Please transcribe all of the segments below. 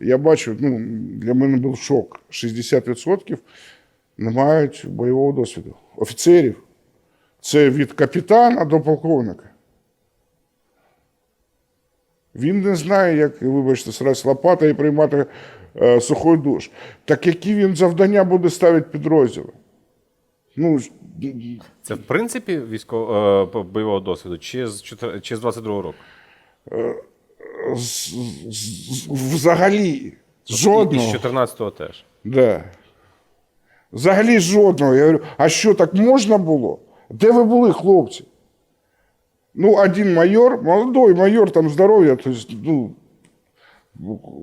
Я бачу, ну, для мене був шок. 60% не мають бойового досвіду. Офіцерів. Це від капітана до полковника. Він не знає, як, вибачте, срать лопата і приймати е, сухой душ. Так які він завдання буде ставити підрозділи? Ну, Це в принципі військово е, бойового досвіду, чи з чотир- чи з 22-го року? з- взагалі І жодного. з 14-го теж. Да. Взагалі жодного. Я говорю, а що так можна було? Де ви були, хлопці? Ну, один майор, молодой майор, там здоров'я, то есть, ну,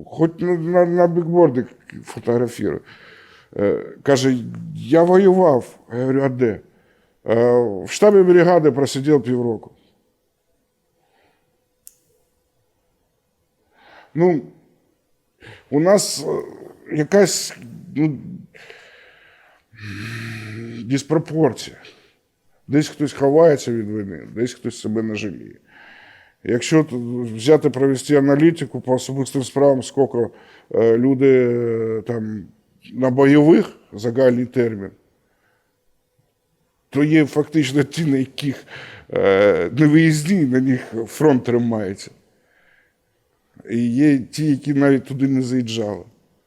хоч на, на, на бікборді фотографірую. Е, каже, я воював. Я говорю, а де? Е, в штабі бригади просидів півроку. Ну, у нас е, якась ну, диспропорція. Десь хтось ховається від війни, десь хтось себе не жаліє. Якщо взяти провести аналітику по особистим справам, скільки е, люди е, там на бойових загальний термін, то є фактично ті, на яких не виїзні, на них фронт тримається. Є ті, які навіть туди не заїжджали.